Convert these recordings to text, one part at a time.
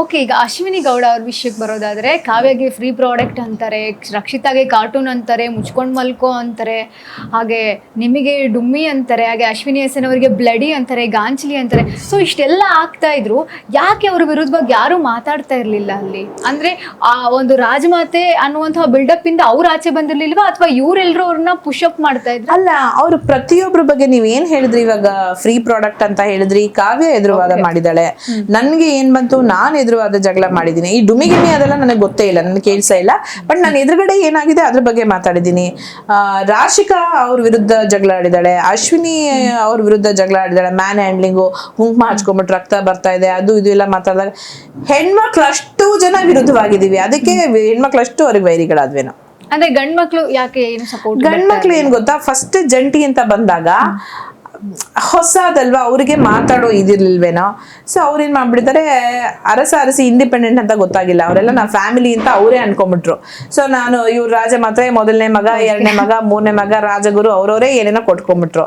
Okay ಈಗ ಅಶ್ವಿನಿ ಗೌಡ ಅವ್ರ ವಿಷಯಕ್ಕೆ ಬರೋದಾದ್ರೆ ಕಾವ್ಯಗೆ ಫ್ರೀ ಪ್ರಾಡಕ್ಟ್ ಅಂತಾರೆ ರಕ್ಷಿತಾಗೆ ಕಾರ್ಟೂನ್ ಅಂತಾರೆ ಮುಚ್ಕೊಂಡು ಮಲ್ಕೋ ಅಂತಾರೆ ಹಾಗೆ ನಿಮಗೆ ಡುಮ್ಮಿ ಅಂತಾರೆ ಹಾಗೆ ಅಶ್ವಿನಿ ಎಸ್ ಅವರಿಗೆ ಬ್ಲಡಿ ಅಂತಾರೆ ಗಾಂಚಲಿ ಅಂತಾರೆ. ಸೊ ಇಷ್ಟೆಲ್ಲ ಆಗ್ತಾ ಇದ್ರು ಯಾಕೆ ಅವ್ರ ವಿರುದ್ಧವಾಗಿ ಯಾರು ಮಾತಾಡ್ತಾ ಇರಲಿಲ್ಲ ಅಲ್ಲಿ? ಅಂದ್ರೆ ಆ ಒಂದು ರಾಜಮಾತೆ ಅನ್ನುವಂತಹ ಬಿಲ್ಡಪ್ ಇಂದ ಅವ್ರು ಆಚೆ ಬಂದಿರ್ಲಿಲ್ವಾ? ಅಥವಾ ಇವರೆಲ್ಲರೂ ಅವ್ರನ್ನ ಪುಷ್ ಅಪ್ ಮಾಡ್ತಾ ಇದ್ರು? ಅಲ್ಲ ಅವರು ಪ್ರತಿಯೊಬ್ಬರ ಬಗ್ಗೆ ನೀವ್ ಏನ್ ಹೇಳಿದ್ರಿ ಇವಾಗ ಫ್ರೀ ಪ್ರಾಡಕ್ಟ್ ಅಂತ ಹೇಳಿದ್ರಿ ಕಾವ್ಯ ಎದುರುವಾದ ಮಾಡಿದಾಳೆ ನನ್ಗೆ ಏನ್ ಬಂತು ನಾನ್ ಎದುರುವಾದ ಜಗಳ ಮಾಡಿದ್ದೀನಿ. ಈ ಡುಮಿಗಿಮಿ ಅದೆಲ್ಲ ನನಗೆ ಗೊತ್ತೇ ಇಲ್ಲ ನನಗೆ ಕೇಳಿಸೇ ಇಲ್ಲ. ಬಟ್ ನಾನು ಎದುರುಗಡೆ ಏನಾಗಿದೆ ಅದ್ರ ಬಗ್ಗೆ ಮಾತಾಡಿದ್ದೀನಿ. ಆ, ರಾಶಿಕಾ ಅವ್ರ ವಿರುದ್ಧ ಜಗಳ ಆಡಿದಾಳೆ ಅಶ್ವಿನಿ ಅವ್ರ ವಿರುದ್ಧ ಜಗಳ ಆಡಿದಾಳೆ ಮ್ಯಾನ್ ಹ್ಯಾಂಡ್ಲಿಂಗು ಕುಂಕುಮ ಹಚ್ಕೊಂಬಿಟ್ಟು ರಕ್ತ ಬರ್ತಾ ಇದೆ ಅದು ಇದು ಎಲ್ಲ ಮಾತಾಡಿದಾಗ ಹೆಣ್ಮಕ್ಳು ಅಷ್ಟು ಜನ ವಿರುದ್ಧವಾಗಿದ್ದೀವಿ. ಅದಕ್ಕೆ ಹೆಣ್ಮಕ್ಳು ಅಷ್ಟು ಅವ್ರಿಗೆ ವೈರಿಗಳಾದ್ವೇನೋ. ಅಂದ್ರೆ ಗಂಡ್ ಮಕ್ಳು ಯಾಕೆ ಏನು ಸಪೋರ್ಟ್ ಗಂಡ್ಮಕ್ಳು ಏನ್ ಗೊತ್ತಾ? ಫಸ್ಟ್ ಜಂಟಿ ಅಂತ ಬಂದಾಗ ಹೊಸದಲ್ವಾ ಅವ್ರಿಗೆ ಮಾತಾಡೋ ಇದಿರ್ಲಿಲ್ವೇನೋ? ಸೊ ಅವ್ರೇನ್ ಮಾಡ್ಬಿಡ್ತಾರೆ, ಅರಸ ಅರಸಿ ಇಂಡಿಪೆಂಡೆಂಟ್ ಅಂತ ಗೊತ್ತಾಗಿಲ್ಲ. ಅವರೆಲ್ಲ ನಾ ಫ್ಯಾಮಿಲಿ ಅಂತ ಅವರೇ ಅನ್ಕೊಂಡ್ಬಿಟ್ರು. ಸೊ ನಾನು ಇವ್ರು ರಾಜ ಮಾತ್ರ, ಮೊದಲನೇ ಮಗ, ಎರಡನೇ ಮಗ, ಮೂರನೇ ಮಗ, ರಾಜಗುರು ಅವ್ರವರೇ ಏನೇನೋ ಕೊಟ್ಕೊಂಡ್ಬಿಟ್ರು.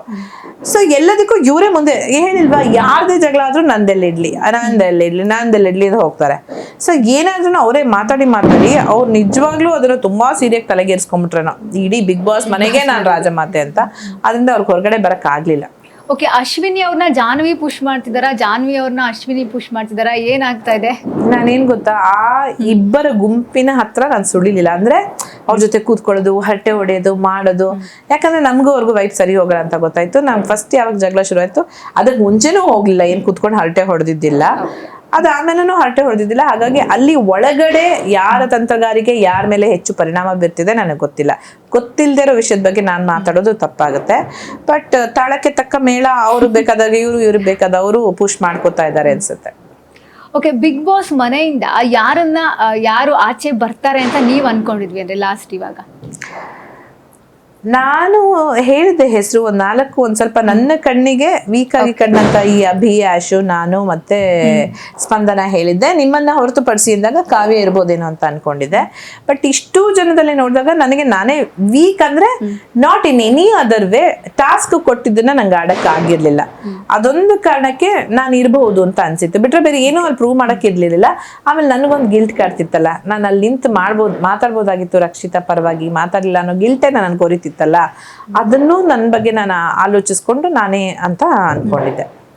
ಸೊ ಎಲ್ಲದಕ್ಕೂ ಇವರೇ ಮುಂದೆ ಹೇಳಿಲ್ವಾ ಯಾರ್ದೇ ಜಗಳ ಆದ್ರೂ ನಂದೆಲ್ಲಿಡ್ಲಿ ನಂದೆಲ್ಲಿಡ್ಲಿ ನಂದೆಲ್ಲಿಡ್ಲಿ ಅಂತ ಹೋಗ್ತಾರೆ. ಸೊ ಏನಾದ್ರೂ ಅವರೇ ಮಾತಾಡಿ ಮಾತಾಡಿ, ಅವ್ರು ನಿಜವಾಗ್ಲೂ ಅದನ್ನ ತುಂಬಾ ಸೀರಿಯಾಗಿ ತಲೆಗೇರಿಸ್ಕೊಂಡ್ಬಿಟ್ರೇನೋ. ಇಡೀ ಬಿಗ್ ಬಾಸ್ ಮನೆಗೆ ನಾನು ರಾಜಮಾತೆ ಅಂತ. ಅದರಿಂದ ಅವ್ರಿಗೆ ಹೊರಗಡೆ ಬರಕ್ ಆಗ್ಲಿಲ್ಲ. ಓಕೆ ಅಶ್ವಿನಿ ಅವ್ರನ್ನ ಜಾನ್ವಿ ಪುಷ್ ಮಾಡ್ತಿದಾರ? ಜಾನ್ವಿ ಅವ್ರನ್ನ ಅಶ್ವಿನಿ ಪುಷ್ ಮಾಡ್ತಿದಾರ? ಏನಾಗ್ತಾ ಇದೆ? ನಾನೇನ್ ಗೊತ್ತಾ? ಆ ಇಬ್ಬರ ಗುಂಪಿನ ಹತ್ರ ನಾನು ಸುಳಿಲಿಲ್ಲ ಅಂದ್ರೆ ಅವ್ರ ಜೊತೆ ಕೂತ್ಕೊಳ್ಳೋದು ಹರಟೆ ಹೊಡೆಯೋದು ಮಾಡೋದು. ಯಾಕಂದ್ರೆ ನಮಗೂ ಅವ್ರಿಗೂ ವೈಫ್ ಸರಿ ಹೋಗಲ್ಲ ಅಂತ ಗೊತ್ತಾಯ್ತು. ನಾನು ಫಸ್ಟ್ ಯಾವಾಗ ಜಗಳ ಶುರು ಆಯ್ತು ಅದಕ್ಕೆ ಮುಂಚೆನೂ ಹೋಗ್ಲಿಲ್ಲ. ಏನ್ ಕೂತ್ಕೊಂಡು ಹರಟೆ ಹೊಡೆದಿದ್ದಿಲ್ಲ. ಅದು ಆಮೇಲೆನೂ ಹರಟೆ ಹೊಡೆದಿದ್ದಿಲ್ಲ. ಹಾಗಾಗಿ ಅಲ್ಲಿ ಒಳಗಡೆ ಯಾರ ತಂತ್ರಗಾರಿಕೆ ಯಾರ ಮೇಲೆ ಹೆಚ್ಚು ಪರಿಣಾಮ ಬೀರ್ತಿದೆ ನನಗೆ ಗೊತ್ತಿಲ್ಲ. ಗೊತ್ತಿಲ್ಲದೆ ಇರೋ ವಿಷಯದ ಬಗ್ಗೆ ನಾನು ಮಾತಾಡೋದು ತಪ್ಪಾಗುತ್ತೆ. ಬಟ್ ತಾಳಕ್ಕೆ ತಕ್ಕ ಮೇಳ ಅವರು ಬೇಕಾದಾಗ ಇವರು, ಇವ್ರಿಗೆ ಬೇಕಾದವರು ಪುಷ್ ಮಾಡ್ಕೋತಾ ಇದ್ದಾರೆ ಅನ್ಸುತ್ತೆ. ಓಕೆ ಬಿಗ್ ಬಾಸ್ ಮನೆಯಿಂದ ಯಾರನ್ನ, ಯಾರು ಆಚೆ ಬರ್ತಾರೆ ಅಂತ ನೀವು ಅನ್ಕೊಂಡಿದ್ವಿ ಅಂದ್ರೆ ಲಾಸ್ಟ್ ಇವಾಗ? ನಾನು ಹೇಳಿದ್ದೆ ಹೆಸರು ಒಂದ್ ನಾಲ್ಕು ಒಂದ್ ಸ್ವಲ್ಪ ನನ್ನ ಕಣ್ಣಿಗೆ ವೀಕ್ ಆಗಿ ಕಂಡಂತ ಈ ಅಭಿ ಆಶು ನಾನು ಮತ್ತೆ ಸ್ಪಂದನ ಹೇಳಿದ್ದೆ. ನಿಮ್ಮನ್ನ ಹೊರತುಪಡಿಸಿ ಅಂದಾಗ ಕಾವ್ಯ ಇರ್ಬೋದೇನೋ ಅಂತ ಅನ್ಕೊಂಡಿದ್ದೆ. ಬಟ್ ಇಷ್ಟು ಜನದಲ್ಲಿ ನೋಡಿದಾಗ ನನಗೆ ನಾನೇ ವೀಕ್ ಅಂದ್ರೆ not in any other way task ಕೊಟ್ಟಿದ್ದನ್ನ ನಂಗೆ ಆಡಕ್ ಆಗಿರ್ಲಿಲ್ಲ. ಅದೊಂದು ಕಾರಣಕ್ಕೆ ನಾನು ಇರಬಹುದು ಅಂತ ಅನ್ಸಿತ್ತು. ಬಿಟ್ರೆ ಬೇರೆ ಏನೂ ಅಲ್ಲಿ ಪ್ರೂವ್ ಮಾಡಕ್ ಇರ್ಲಿಲ್ಲ ಆಮೇಲೆ ನನಗೊಂದು ಗಿಲ್ಟ್ ಕಾಡ್ತಿತ್ತಲ್ಲ. ನಾನು ಅಲ್ಲಿ ನಿಂತು ಮಾಡ್ಬೋದು ಮಾತಾಡ್ಬೋದಾಗಿತ್ತು ರಕ್ಷಿತಾ ಪರವಾಗಿ. ಮಾತಾಡಲಿಲ್ಲ ಅನ್ನೋ ಗಿಲ್ಟೇ ನನಗೆ ಕೊರಿತಿತ್ತಲ್ಲ ಅದನ್ನು ನನ್ನ ಬಗ್ಗೆ ನಾನು ಆಲೋಚಿಸ್ಕೊಂಡು ನಾನೇ ಅಂತ ಅನ್ಕೊಂಡಿದ್ದೆ.